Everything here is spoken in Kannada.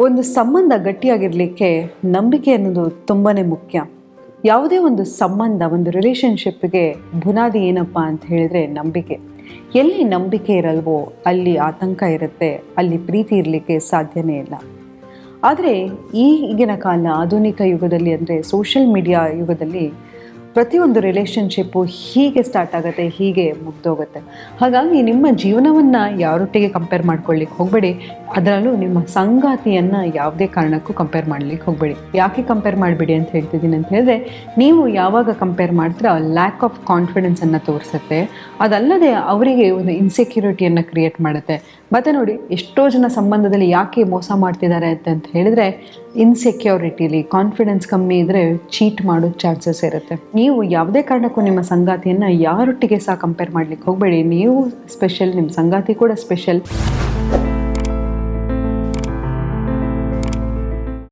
ಒಂದು ಸಂಬಂಧ ಗಟ್ಟಿಯಾಗಿರಲಿಕ್ಕೆ ನಂಬಿಕೆ ಅನ್ನೋದು ತುಂಬಾ ಮುಖ್ಯ. ಯಾವುದೇ ಒಂದು ಸಂಬಂಧ, ಒಂದು ರಿಲೇಷನ್ಶಿಪ್ಗೆ ಬುನಾದಿ ಏನಪ್ಪ ಅಂತ ಹೇಳಿದ್ರೆ ನಂಬಿಕೆ. ಎಲ್ಲಿ ನಂಬಿಕೆ ಇರಲ್ವೋ ಅಲ್ಲಿ ಆತಂಕ ಇರುತ್ತೆ, ಅಲ್ಲಿ ಪ್ರೀತಿ ಇರಲಿಕ್ಕೆ ಸಾಧ್ಯನೇ ಇಲ್ಲ. ಆದರೆ ಈಗಿನ ಕಾಲ, ಆಧುನಿಕ ಯುಗದಲ್ಲಿ ಅಂದರೆ ಸೋಷಿಯಲ್ ಮೀಡಿಯಾ ಯುಗದಲ್ಲಿ ಪ್ರತಿಯೊಂದು ರಿಲೇಷನ್ಶಿಪ್ಪು ಹೀಗೆ ಸ್ಟಾರ್ಟ್ ಆಗುತ್ತೆ, ಹೀಗೆ ಮುಗ್ದೋಗುತ್ತೆ. ಹಾಗಾಗಿ ನಿಮ್ಮ ಜೀವನವನ್ನು ಯಾರೊಟ್ಟಿಗೆ ಕಂಪೇರ್ ಮಾಡ್ಕೊಳ್ಳಿಕ್ಕೆ ಹೋಗಬೇಡಿ. ಅದರಲ್ಲೂ ನಿಮ್ಮ ಸಂಗಾತಿಯನ್ನು ಯಾವುದೇ ಕಾರಣಕ್ಕೂ ಕಂಪೇರ್ ಮಾಡಲಿಕ್ಕೆ ಹೋಗಬೇಡಿ. ಯಾಕೆ ಕಂಪೇರ್ ಮಾಡಬೇಡಿ ಅಂತ ಹೇಳ್ತಿದ್ದೀನಿ ಅಂತ ಹೇಳಿದ್ರೆ, ನೀವು ಯಾವಾಗ ಕಂಪೇರ್ ಮಾಡ್ತೀರಾ ಲ್ಯಾಕ್ ಆಫ್ ಕಾನ್ಫಿಡೆನ್ಸನ್ನು ತೋರಿಸುತ್ತೆ. ಅದಲ್ಲದೆ ಅವರಿಗೆ ಒಂದು ಇನ್ಸೆಕ್ಯೂರಿಟಿಯನ್ನು ಕ್ರಿಯೇಟ್ ಮಾಡುತ್ತೆ. ಮತ್ತು ನೋಡಿ, ಎಷ್ಟೋ ಜನ ಸಂಬಂಧದಲ್ಲಿ ಯಾಕೆ ಮೋಸ ಮಾಡ್ತಿದ್ದಾರೆ ಅಂತ ಹೇಳಿದ್ರೆ ಇನ್ಸೆಕ್ಯೂರಿಟಿಲಿ ಕಾನ್ಫಿಡೆನ್ಸ್ ಕಮ್ಮಿ ಇದ್ದರೆ ಚೀಟ್ ಮಾಡೋ ಚಾನ್ಸಸ್ ಇರುತ್ತೆ. ನೀವು ಯಾವುದೇ ಕಾರಣಕ್ಕೂ ನಿಮ್ಮ ಸಂಗಾತಿಯನ್ನು ಯಾರೊಟ್ಟಿಗೆ ಸಹ ಕಂಪೇರ್ ಮಾಡ್ಲಿಕ್ಕೆ ಹೋಗಬೇಡಿ. ನೀವು ಸ್ಪೆಷಲ್ ನಿಮ್ಮ ಸಂಗಾತಿ ಕೂಡ ಸ್ಪೆಷಲ್